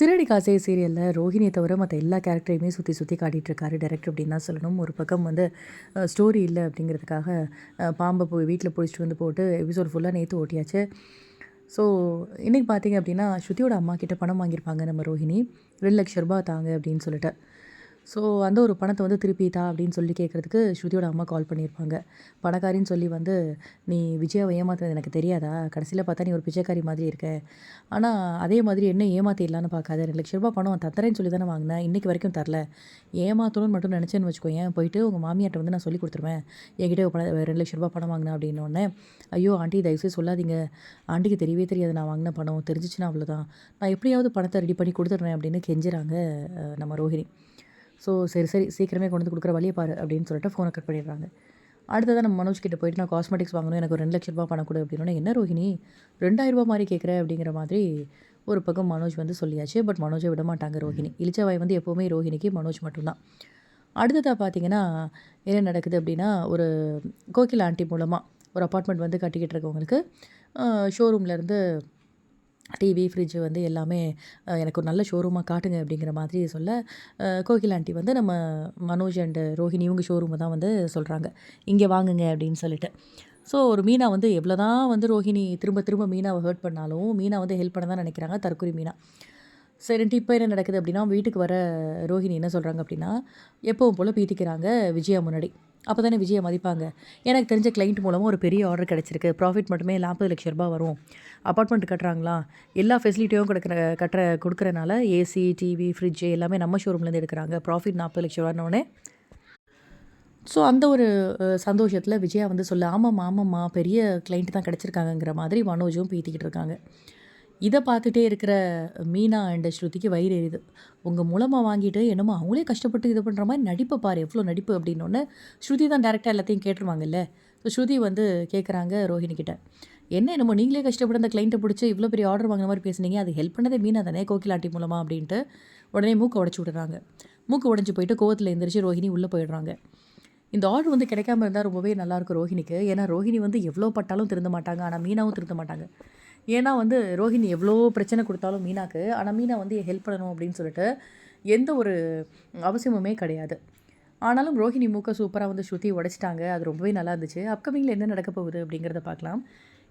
திருடி காசே சீரியலில் ரோஹிணியை தவிர மற்ற எல்லா கேரக்டரையுமே சுற்றி சுற்றி காட்டிகிட்டு இருக்காரு டேரக்டர் அப்படின்னு தான் சொல்லணும். ஒரு பக்கம் வந்து ஸ்டோரி இல்லை அப்படிங்கிறதுக்காக பாம்பை போய் வீட்டில் பிடிச்சிட்டு வந்து போட்டு எபிசோட் ஃபுல்லாக நேற்று ஓட்டியாச்சு. ஸோ இன்றைக்கி பார்த்தீங்க அப்படின்னா ஸ்ருதியோட அம்மா கிட்ட பணம் வாங்கியிருப்பாங்க நம்ம ரோஹிணி. ரெண்டு லட்ச ரூபாய் தாங்க அப்படின்னு சொல்லிட்டு. ஸோ அந்த ஒரு பணத்தை வந்து திருப்பி தா அப்படின்னு சொல்லி கேட்குறதுக்கு ஸ்ருதியோட அம்மா கால் பண்ணியிருப்பாங்க. பணக்காரின்னு சொல்லி வந்து நீ விஜயாவை ஏமாத்துறது எனக்கு தெரியாதா? கடைசியில் பார்த்தா நீ ஒரு பிச்சைக்காரி மாதிரி இருக்க. ஆனால் அதே மாதிரி என்ன ஏமாத்திடலான்னு பார்க்காத. ரெண்டு லட்ச ரூபா பணம் தரேன்னு சொல்லி தானே வாங்கினேன் இன்றைக்கி வரைக்கும் தரல. ஏமாத்தணும்னு மட்டும் நினச்சேன்னு வச்சுக்கோயேன். போயிட்டு உங்கள் மாமியார்ட்ட வந்து நான் சொல்லி கொடுத்துருவேன். என்கிட்ட ஒரு பணம் ரெண்டு லட்ச ரூபாய் பணம் வாங்கினேன் அப்படின்னோடனே ஐயோ ஆண்டி தயவுசெய்து சொல்லாதீங்க. ஆண்டிக்கு தெரியவே தெரியாது நான் வாங்கின பணம். தெரிஞ்சிச்சுன்னா அவ்வளோதான் நான் எப்படியாவது பணத்தை ரெடி பண்ணி கொடுத்துட்றேன் அப்படின்னு கெஞ்சுறாங்க நம்ம ரோஹிணி. ஸோ சரி சரி சீக்கிரமே கொண்டு வந்து கொடுக்குற வழியை பாரு அப்படின்னு சொல்லிட்டு ஃபோனை கட் பண்ணிடுறாங்க. அடுத்ததான் நம்ம மனோஜ் கிட்ட போயிட்டு நான் காஸ்மெட்டிக்ஸ் வாங்கணும் எனக்கு ஒரு ரெண்டு லட்ச ரூபா பணம் கொடு அப்படின்னா என்ன ரோஹிணி ரெண்டாயிரம் ரூபா மாதிரி கேட்குற அப்படிங்கிற மாதிரி ஒரு பக்கம் மனோஜ் வந்து சொல்லியாச்சு. பட் மனோஜை விட மாட்டாங்க ரோஹிணி. இளிச்சவாய் வந்து எப்போவுமே ரோஹிணிக்கு மனோஜ் மட்டும்தான். அடுத்ததாக பார்த்தீங்கன்னா என்ன நடக்குது அப்படின்னா ஒரு கோகில் ஆண்டி மூலமாக ஒரு அப்பார்ட்மெண்ட் வந்து கட்டிக்கிட்டு இருக்கவங்களுக்கு ஷோரூம்லேருந்து டிவி ஃப்ரிட்ஜு வந்து எல்லாமே எனக்கு ஒரு நல்ல ஷோரூமாக காட்டுங்க அப்படிங்கிற மாதிரி சொல்ல கோகில் ஆண்டி வந்து நம்ம மனோஜ் அண்டு ரோஹிணி இவங்க ஷோரூமை தான் வந்து சொல்கிறாங்க இங்கே வாங்குங்க அப்படின்னு சொல்லிட்டு. ஸோ ஒரு மீனா வந்து எவ்வளோ தான் வந்து ரோஹிணி திரும்ப திரும்ப மீனாவை ஹர்ட் பண்ணாலும் மீனா வந்து ஹெல்ப் பண்ண தான் நினைக்கிறாங்க தற்கொலை மீனா. சரின்ட்டு இப்போ என்ன நடக்குது அப்படின்னா வீட்டுக்கு வர ரோஹிணி என்ன சொல்கிறாங்க அப்படின்னா எப்பவும் போல் பீத்திக்கிறாங்க விஜயா முன்னாடி. அப்போ தானே விஜயை மதிப்பாங்க. எனக்கு தெரிஞ்ச கிளைண்ட் மூலமாக ஒரு பெரிய ஆர்டர் கிடச்சிருக்கு. ப்ராஃபிட் மட்டுமே நாற்பது லட்ச ரூபாய் வரும். அப்பார்ட்மெண்ட் கட்டுறாங்களா? எல்லா ஃபெசிலிட்டியும் கொடுக்குற கட்டுற கொடுக்குறனால ஏசி டிவி ஃப்ரிட்ஜு எல்லாமே நம்ம ஷோரூம்லேருந்து எடுக்கிறாங்க. ப்ராஃபிட் நாற்பது லட்ச ரூபான்னொடனே ஸோ அந்த ஒரு சந்தோஷத்தில் விஜயா வந்து சொல்ல ஆமாம் ஆமாம்மா பெரிய கிளைண்ட் தான் கிடச்சிருக்காங்கங்கிற மாதிரி மனோஜும் பீத்திக்கிட்டு இருக்காங்க. இதை பார்த்துட்டே இருக்கிற மீனா அண்ட் ஸ்ருதிக்கு வயிறு எரியுது. உங்கள் மூலமாக வாங்கிட்டு என்னமோ அவங்களே கஷ்டப்பட்டு இது பண்ணுற மாதிரி நடிப்பை பாரு எவ்வளோ நடிப்பு அப்படின்னோடனே ஸ்ருதி தான் டேரெக்டாக எல்லாத்தையும் கேட்டுருவாங்கல்ல. ஸோ ஸ்ருதி வந்து கேட்குறாங்க ரோஹிணிக்கிட்ட என்ன என்னமோ நீங்களே கஷ்டப்பட்டு அந்த கிளைண்ட்டை பிடிச்சி இவ்வளோ பெரிய ஆர்டர் வாங்கின மாதிரி பேசுனீங்க அது ஹெல்ப் பண்ணதே மீனா தானே கோகிலாட்டி மூலமாக அப்படின்ட்டு உடனே மூக்கை உடச்சி விடுறாங்க. மூக்கு உடஞ்சி போயிட்டு கோவத்தில் எந்திரிச்சு ரோஹிணி உள்ளே போயிடுறாங்க. இந்த ஆர்டர் வந்து கிடைக்காம இருந்தால் ரொம்பவே நல்லாயிருக்கும் ரோஹிணிக்கு. ஏன்னா ரோஹிணி வந்து எவ்வளோ பட்டாலும் திருந்த மாட்டாங்க. ஆனால் மீனாவும் திருந்த மாட்டாங்க. ஏன்னா வந்து ரோஹிணி எவ்வளோ பிரச்சனை கொடுத்தாலும் மீனாக்கு ஆனால் மீனா வந்து ஹெல்ப் பண்ணணும் அப்படின்னு சொல்லிட்டு எந்த ஒரு அவசியமுமே கிடையாது. ஆனாலும் ரோஹிணி மூக்க சூப்பராக வந்து ஸ்ருதி உடைச்சிட்டாங்க. அது ரொம்பவே நல்லா இருந்துச்சு. அப்கமிங்கில் என்ன நடக்க போகுது அப்படிங்கிறத பார்க்கலாம்.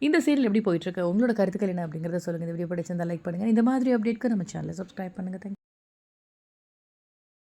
இந்த சீரியல் எப்படி போயிட்டுருக்கு உங்களோட கருத்துக்கள் என்ன அப்படிங்கிறத சொல்லுங்கள் இந்த வீடியோ பிடிச்சிருந்தா லைக் பண்ணுங்கள் இந்த மாதிரி அப்டேட்க்கு நம்ம சேனலை சப்ஸ்கிரைப் பண்ணுங்கள் தேங்க்